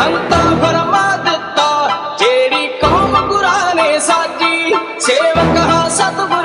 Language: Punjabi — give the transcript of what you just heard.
ਸੰਤਾਂ ਫਰਮਾ ਦਿੱਤਾ। ਜਿਹੜੀ ਕੌਮ ਗੁਰਾਂ ਨੇ ਸਾਜੀ ਸੇਵਕ ਹਾ ਸਤਿਗੁਰ